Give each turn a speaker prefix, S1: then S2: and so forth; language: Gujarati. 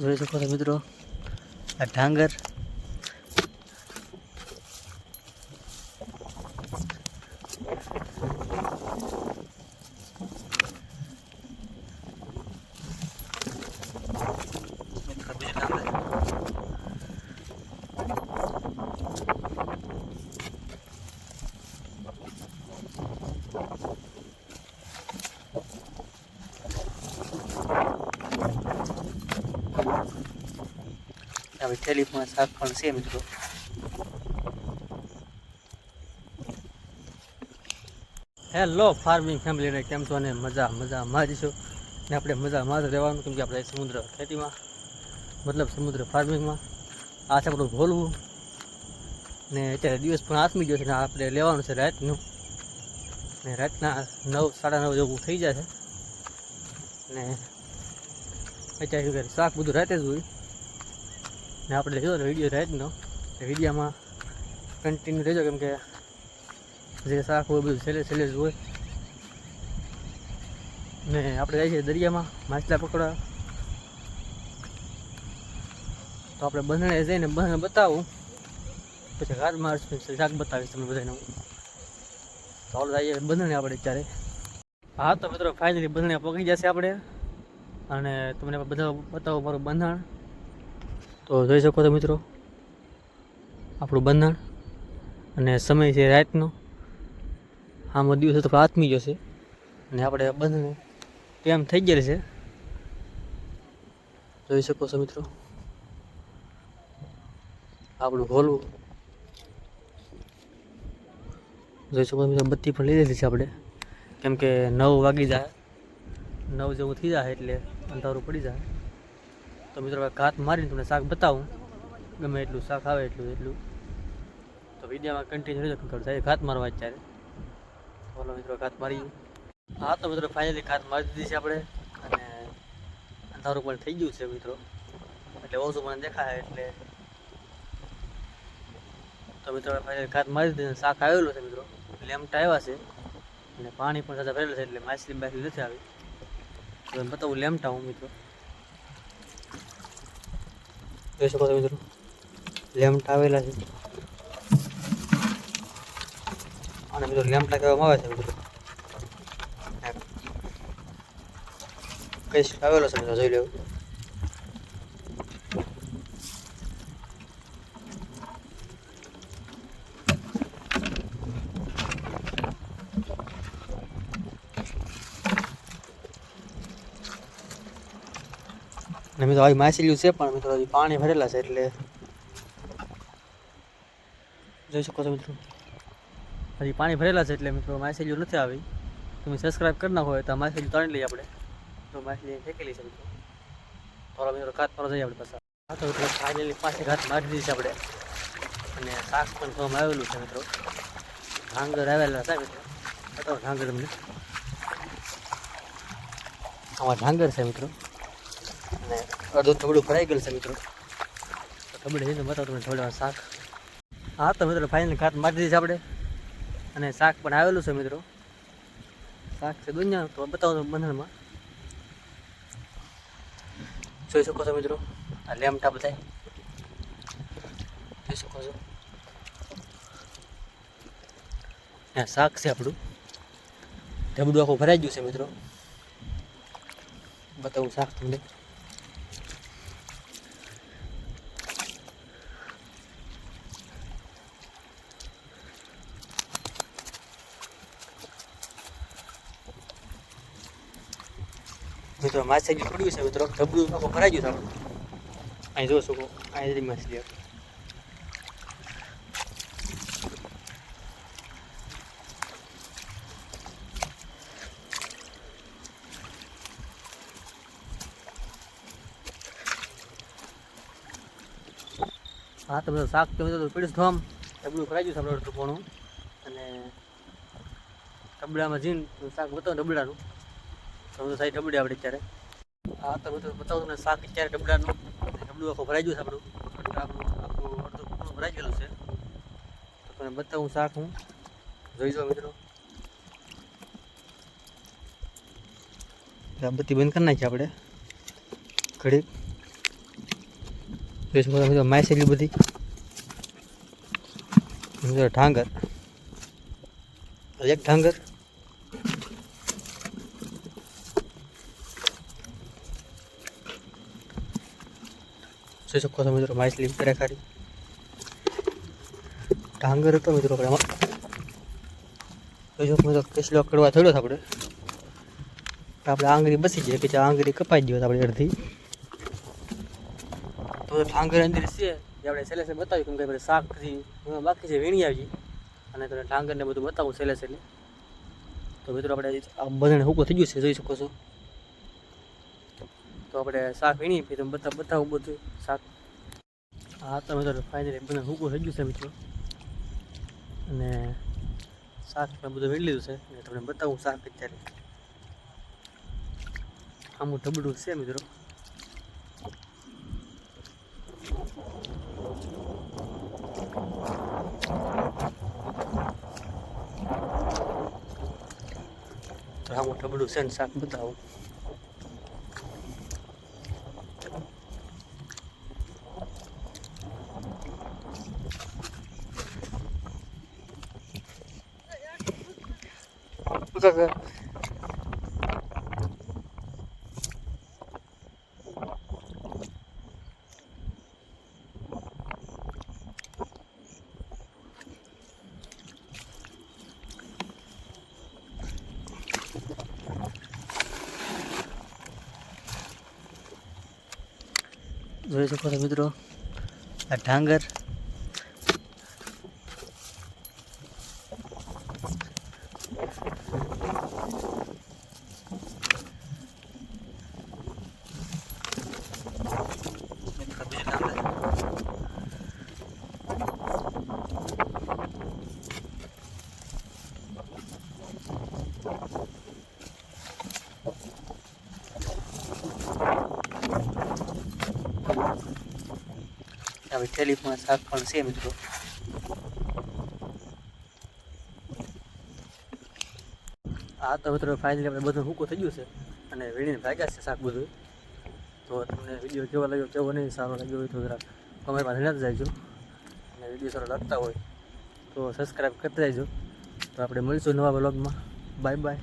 S1: જોઈ શકો છો મિત્રો. આ ઢાંગર આવી થેલીમાં શાક પણ છે મિત્રો. હેલો ફાર્મિંગ ફેમિલીને કેમ છો ને મજા મજા મારીશું ને આપણે મજા માં જ રહેવાનું, કેમ કે આપણે સમુદ્ર ખેતીમાં, મતલબ સમુદ્ર ફાર્મિંગમાં આ છે આપણું ભોલવું. ને અત્યારે દિવસ પણ આથમી ગયો છે ને આપણે લેવાનું છે રાતનું. ને રાતના નવ, સાડા નવ જેવું થઈ જાય છે. ને અત્યારે શાક બધું રાતે જ હોય. ને આપણે જોયો ને વીડિયો રાતનો વિડીયોમાં કન્ટિન્યુ રહેજો કેમ કે જે શાક હોય, બધું છેલ્લે છેલ્લે જ હોય. ને આપણે જાય છે દરિયામાં, માછલા પકડવા. તો આપણે બંધણે જઈને બંધણે બતાવું. પછી ઘાટ મારશું શાક બતાવીશ તમને બધાને હું. તો આપણે જઈએ બંધણે આપણે અત્યારે. હા તો મિત્રો ફાઇનલી બંધણે પકડી જશે આપણે. અને તમને બધા બતાવો મારું બંધાણ. તો જોઈ શકો છો મિત્રો, આપણું બંધાણ અને સમય છે રાતનો. આમાં દિવસે તો આથમી જશે અને આપણે બંધને ટાઈમ થઈ ગયેલ છે? જોઈ શકો છો મિત્રો. આપણું ખોલવું જોઈ શકો છો મિત્રો, બત્તી પણ લઈ લીધી છે આપણે. કેમ કે નવ વાગી જાય. નવ જેવું થઈ જાય એટલે અંધારું પડી જાય. તો મિત્રો ઘાત મારીને તમને શાક બતાવું. ગમે એટલું શાક આવે એટલું એટલું. તો વિડીયામાં કન્ટિન્યુ રહેજો કેમ કે ઘાત મારવા અત્યારે બોલો મિત્રો, ઘાત મારી હા, તો મિત્રો ફાઇનલી ઘાત મારી દીધી છે આપણે. અને અંધારું પણ થઈ ગયું છે મિત્રો. એટલે ઓછું મને દેખાય એટલે. તો મિત્રો ફાઇનલી ઘાત મારી દીધી શાક આવેલું છે મિત્રો. લેમટા આવ્યા છે. અને પાણી પણ સાથે ભરેલું છે એટલે માછલી બાછલી નથી આવી. તો બતાવું લેમટા હું મિત્રો. જોઈ શકો છો મિત્રો. લેમ્પ આવેલા છે. અને મિત્રો લેમ્પટા કહેવામાં આવે છે મિત્રો. કઈ આવેલો છે મિત્રો? જોઈ લેવું. અને મિત્રો આવી માછલીઓ છે પણ મિત્રો હજી પાણી ભરેલા છે એટલે જોઈ શકો છો મિત્રો. હજી પાણી ભરેલા છે એટલે મિત્રો માછલીઓ નથી આવી. તમે સબસ્ક્રાઈબ કરી નાખો તો આ માછલી તણી લઈએ આપણે. તો માછલી ફેંકેલી છે મિત્રો. થોડો મિત્રો ઘાત પર જઈએ આપણે પાછા. હા તો મિત્રો ફાઇનલી પાસે ઘાત મારી દીધી છે આપણે. અને શાક પણ થોડું આવેલું છે મિત્રો. ઢાંગર આવેલા છે મિત્રો. બતાવો ઢાંગર તમને આમાં ઢાંગર છે મિત્રો. અને અડધું થોડું ભરાઈ ગયેલું છે મિત્રો. તો થબડે જઈને બતાવો તમને થોડા શાક. હા, તો મિત્રો ફાઇનલ ખાત મારી દીધી છે આપણે. અને શાક પણ આવેલું છે મિત્રો. શાક છે દુનિયા તો બતાવો તો બંધણમાં જોઈ શકો છો મિત્રો, આ લેમટા બધા જોઈ શકો છો. આ શાક છે આપણું. ઢબડું આખું ભરાઈ ગયું છે મિત્રો. બતાવું શાક તમને. મિત્રો માછલી પડ્યું છે મિત્રો ધબડું આખું ભરાઈ ગયું આપણું. અહીં જોઈ શકો અહીં માછલી હા તો બધું શાક તો બધું પીડ્યું છે થોમ ભરાઈ ગયું છે, આપણે અડધું અને ડબડામાં જઈને શાક બતાવો ઢબડાનું તો બધું સાઈડ ઢબડી આપણે અત્યારે હા તો બધું બતાવું તમને, શાક અત્યારે ડબડાનું. ડબડું આખું ભરાઈ ગયું છે આપણું. આખું અડધું પૂરું ભરાઈ ગયેલું છે. તો તમને બતાવું શાક હું. જોઈ જાઓ મિત્રો. બત્તી બંધ કરી નાખીએ આપણે. ઘડીક. જોઈ શકો છો મિત્રો માઇસ એટલી બધી. ઢાંગર. એક ઢાંગર. જોઈ શકો છો મિત્રો માછલી કરે ખાલી. ઢાંગર હતો મિત્રો આપણે જોઈ શકો મિત્રો કેસલો કડવા થયો છે આપણે. આપણે આંગળી બસી જાય કે આંગળી કપાઈ ગયો આપણે અડધી. તો ઢાંગર અંદર છે જે આપણે છેલ્લે બતાવ્યું કેમ કે આપણે શાકથી બાકી છે વીણી આવી. અને તમે ઢાંગરને બધું બતાવું છેલ્લે. તો મિત્રો આપણે આ બધાને હુકો થઈ ગયું છે, જોઈ શકો છો. આપણે શાક વીણી પછી તમે બધા બતાવું બધું શાક. હા, તમે તો ફાઇનલી બધા હુકો થઈ ગયું છે મિત્રો. અને શાક મેં બધું વીણી લીધું છે. અને તમને બતાવું શાક અત્યારે. આમું ઢબડું છે મિત્રો. તો આમું ઢબડું છે ને શાક બતાવું. કાકા જોઈ શકો છો મિત્રો આ ઢાંગર હવે થેલીમાં શાક પણ છે મિત્રો. આ તો મિત્રો ફાઇનલી આપણે બધું હૂકો થઈ ગયું છે. અને વીણીને ભાગ્યા છે શાક બધું. તો તમને વીડિયો કેવો લાગ્યો, કેવો નહીં, સારો લાગ્યો હોય તો જરા કમેન્ટમાં જણાવી જાયજો અને વીડિયો સારો લાગતા હોય તો સબસ્ક્રાઈબ કરતા જાયજો તો આપણે મળીશું નવા બ્લોગમાં બાય બાય